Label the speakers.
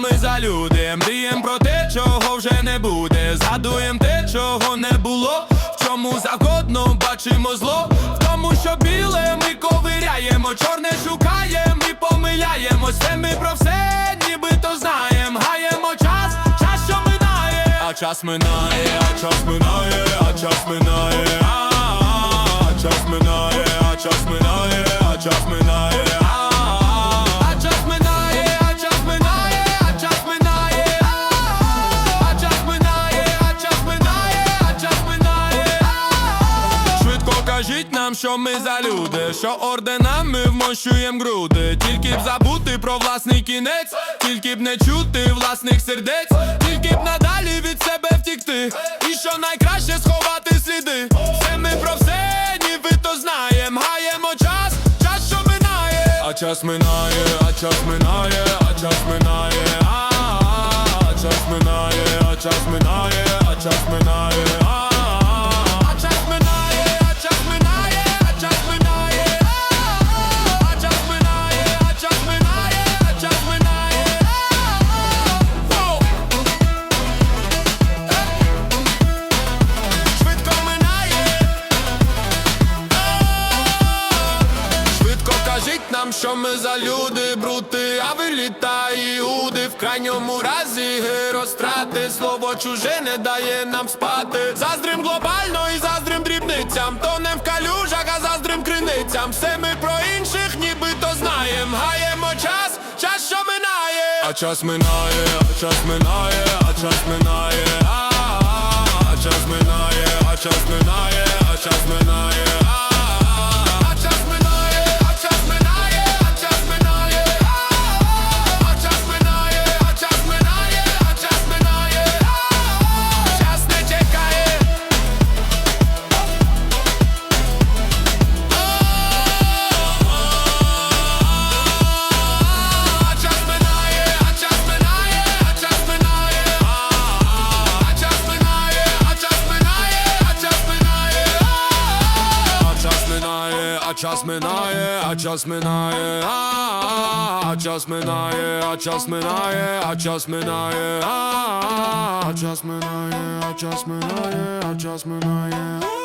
Speaker 1: ми за люди, мрієм про те, чого вже не буде. Згадуєм те, чого не було. В чому завгодно бачимо зло. В тому, що біле ми ковиряємо, чорне шукаємо і помиляємось. Все ми про все нібито знаєм. Гаємо час, час, що минає, а час минає, а час минає, а час минає, нам, що ми за люди, що орденами вмощуєм груди. Тільки б забути про власний кінець, тільки б не чути власних сердець, тільки б надалі від себе втікти. І що найкраще сховати сліди. Все ми про все нібито знаєм. Гаємо час, час, що минає. А час минає, а час минає, а час минає, а час минає, а час минає, а час минає, Швидко нам, що ми за люди, брути, а ви літа іуди В крайньому разі герострати Слово чуже не дає нам спати Заздрим глобально і заздрим дрібницям Тонем в калюжах, а заздрим криницям Все ми про інших нібито знаєм Гаємо час, час, що минає А час минає, а час минає, а час минає, а час минає, а час минає, а час минає, час минає, а час минає, а час минає, а час минає, а час минає, а час минає, а час минає, а час минає.